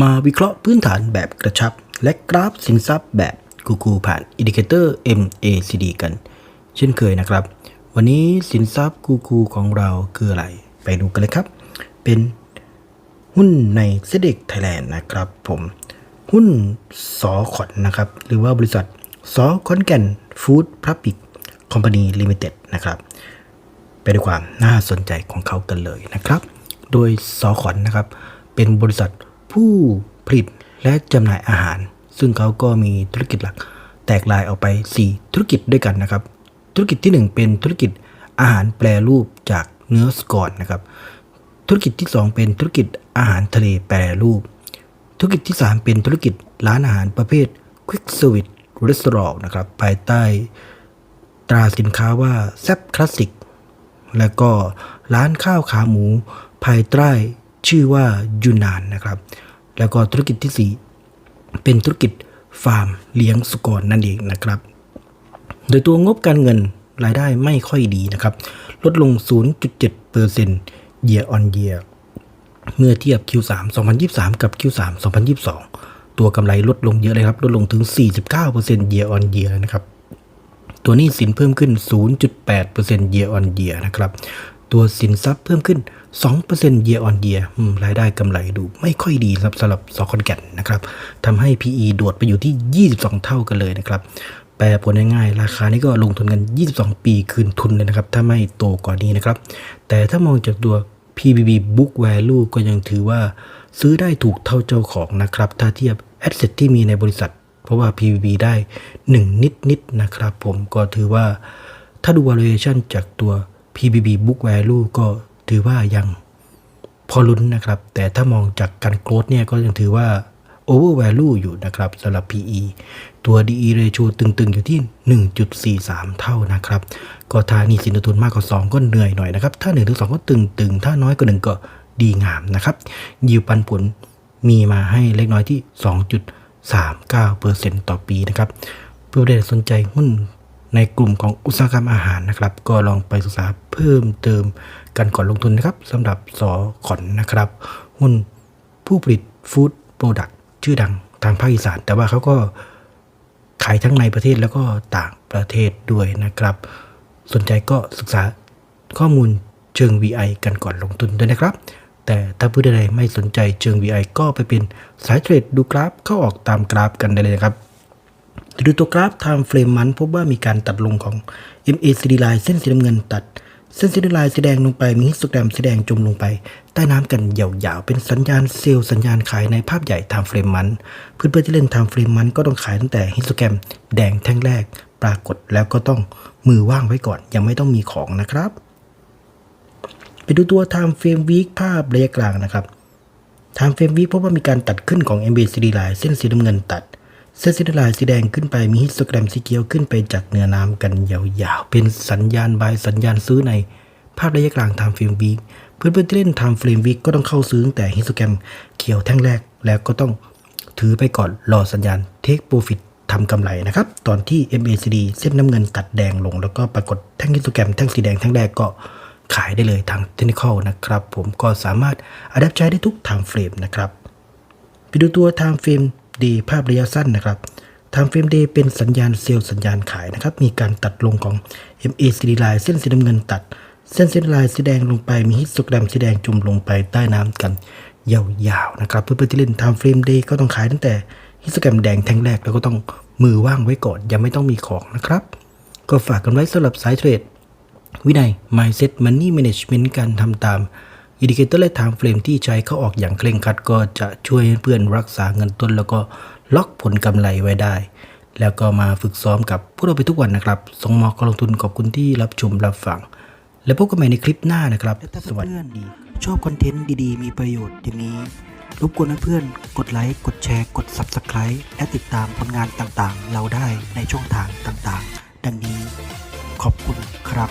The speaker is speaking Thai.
มาวิเคราะห์พื้นฐานแบบกระชับ และกราฟสินทรัพย์แบบกูกูผ่านอินดิเคเตอร์ MACD กัน เช่นเคยนะครับ วันนี้สินทรัพย์กูกูของเราคืออะไร ไปดูกันเลยครับ เป็นหุ้นในเซเด็กไทยแลนด์นะครับผม หุ้นสอขอนนะครับ หรือว่าบริษัทสอขอนแก่นฟู้ดพับบิกคอมพานีลิมิเต็ดนะครับ ไปดูความน่าสนใจของเขากันเลยนะครับ โดยสอขอนนะครับ เป็นบริษัท ผู้ผลิตและจำหน่ายอาหาร ซึ่งเขาก็มีธุรกิจหลัก แตกลายออกไป 4 ธุรกิจด้วยกันนะครับ ธุรกิจที่ 1 เป็นธุรกิจอาหารแปรรูปจากเนื้อสกอร์นะครับ ธุรกิจที่ 2 เป็นธุรกิจอาหารทะเลแปรรูป ธุรกิจที่ 3 เป็นธุรกิจร้านอาหารประเภท Quick Service Restaurant นะครับภายใต้ตราสินค้าว่าแซบคลาสสิกแล้วก็ร้านข้าวขาหมู ภายใต้ ชื่อว่ายูนานนะครับ แล้วก็ธุรกิจที่ 4 เป็นธุรกิจฟาร์มเลี้ยงสุกรนั่นเองนะครับ โดยตัวงบการเงินรายได้ไม่ค่อยดีนะครับ ลดลง 0.7% year on year เมื่อเทียบ Q3 2023 กับ Q3 2022 ตัวกำไรลดลงเยอะเลยครับ ลดลงถึง 49% year on year นะครับ ตัวหนี้สินเพิ่มขึ้น 0.8% year on year นะครับ ตัวสินทรัพย์เพิ่มขึ้น 2% year on year อืมรายได้กำไรดูไม่ค่อยดีครับสำหรับสอคอนแก่นนะครับทำให้ PE โดดไปอยู่ที่ 22 เท่ากันเลยนะครับ แปลผลง่ายๆ ราคานี้ก็ลงทุนกัน 22 ปีคืนทุนเลยนะครับ ถ้าไม่โตกว่านี้นะครับ แต่ถ้ามองจากตัว PBB book value ก็ยังถือว่าซื้อได้ถูกเท่าเจ้าของนะครับ ถ้าเทียบ asset ที่มีในบริษัท เพราะว่า PBB ได้ 1 นิดนิดๆนะครับ ผมก็ถือว่าถ้าดู valuation จากตัว PBB book value ก็ถือว่ายังพอลุ้นนะครับ แต่ถ้ามองจากการโกรธเนี่ยก็ยังถือว่า over value อยู่นะครับสำหรับ PE ตัว DE ratio ตึงๆ อยู่ที่ 1.43 เท่านะครับ ก็ถ้านี่สินทุนมากกว่า 2 ก็เหนื่อยหน่อยนะครับ ถ้า1ถึง2ก็ตึงๆ ถ้าน้อยกว่า1ก็ดีงามนะครับ ยิวปันผลมีมาให้เล็กน้อยที่ 2.39%ต่อปีนะครับ เพื่อได้สนใจหุ้น ในกลุ่มของอุตสาหกรรมอาหารนะครับ ก็ลองไปศึกษาเพิ่มเติมกันก่อนลงทุนนะครับสำหรับสอขอนนะครับ หุ้นผู้ผลิตฟู้ดโปรดักต์ชื่อดังทางภาคอีสาน แต่ว่าเขาก็ขายทั้งในประเทศแล้วก็ต่างประเทศด้วยนะครับ สนใจก็ศึกษาข้อมูลเชิง VI กันก่อนลงทุนด้วยนะครับ แต่ถ้าผู้ใดไม่สนใจเชิง VI ก็ไปเป็นสายเทรดดูกราฟเข้าออกตามกราฟกันได้เลยนะครับ ดูตัวกราฟ Time Frame มันพบว่ามีการตัดลงของ MACD line เส้นสีน้ำเงินตัด เส้นสีน้ำเงินลายแสดงลงไปมีฮิสโตแกรมแสดงจมลงไป ใต้น้ำกันยาวๆ เป็นสัญญาณเซลล์สัญญาณขายในภาพใหญ่ Time Frame มันเพื่อนๆที่เล่น Time Frame มันก็ต้องขายตั้งแต่ฮิสโตแกรมแดงแท่งแรกปรากฏแล้วก็ต้องมือว่างไว้ก่อน ยังไม่ต้องมีของนะครับ ไปดูตัว Time Frame Week ภาพระยะกลางนะครับ Time Frame Week พบว่ามีการตัดขึ้นของ MACD line เส้นสีน้ำเงินตัด เส้นสีน้ำลายสีแดงขึ้นไปมีฮิสโตแกรมสีเขียวขึ้นไปจากเนื้อน้ำกันยาวๆ เป็นสัญญาณบายสัญญาณซื้อในภาพระยะกลาง Time Frame Week เพื่อนๆที่เล่น Time Frame Week ก็ต้องเข้าซื้อแต่ฮิสโตแกรมเขียวแท่งแรกแล้วก็ต้องถือไปก่อนรอสัญญาณ Take Profit ทำกำไรนะครับ ตอนที่ MACD เส้นน้ำเงินตัดแดงลง แล้วก็ปรากฏแท่งฮิสโตแกรมแท่งสีแดงแท่งแรกก็ขายได้เลยทางเทคนิคนะครับ ผมก็สามารถอัดแอปใช้ได้ทุก Time Frame นะครับไปดูตัว Time Frame D ภาพระยะสั้นนะครับ Time Frame Day เป็นสัญญาณเซลล์สัญญาณขายนะครับ มีการตัดลงของ MACD line เส้นสีน้ำเงินตัด เส้นสีน้ำลายสีแดงลงไป มีฮิสโตแกรมสีแดงจมลงไปใต้น้ำกันยาวๆนะครับ เพื่อนที่เล่น Time Frame Day ก็ต้องขายตั้งแต่ฮิสโตแกรมแดงแท่งแรกแล้วก็ต้องมือว่างไว้ก่อน ยังไม่ต้องมีของนะครับ ก็ฝากกันไว้สำหรับสายเทรด วินัย mindset money management การทำตาม อินดิเคเตอร์และ time frame ที่ใช้เข้าออกอย่างเคร่งครัดก็จะช่วยเพื่อนรักษาเงินต้น แล้วก็ล็อกผลกำไรไว้ได้ แล้วก็มาฝึกซ้อมกับพวกเราไปทุกวันนะครับส่งมอกลงทุนขอบคุณที่รับชมรับฟัง แล้วพบกันใหม่ในคลิปหน้านะครับสวัสดีชอบคอนเทนต์ดีๆ มีประโยชน์อย่างนี้รบกวนเพื่อนๆกดไลค์ กดแชร์ กด Subscribe และติดตามผลงานต่างๆ เราได้ในช่องทางต่างๆ ดังนี้ขอบคุณครับ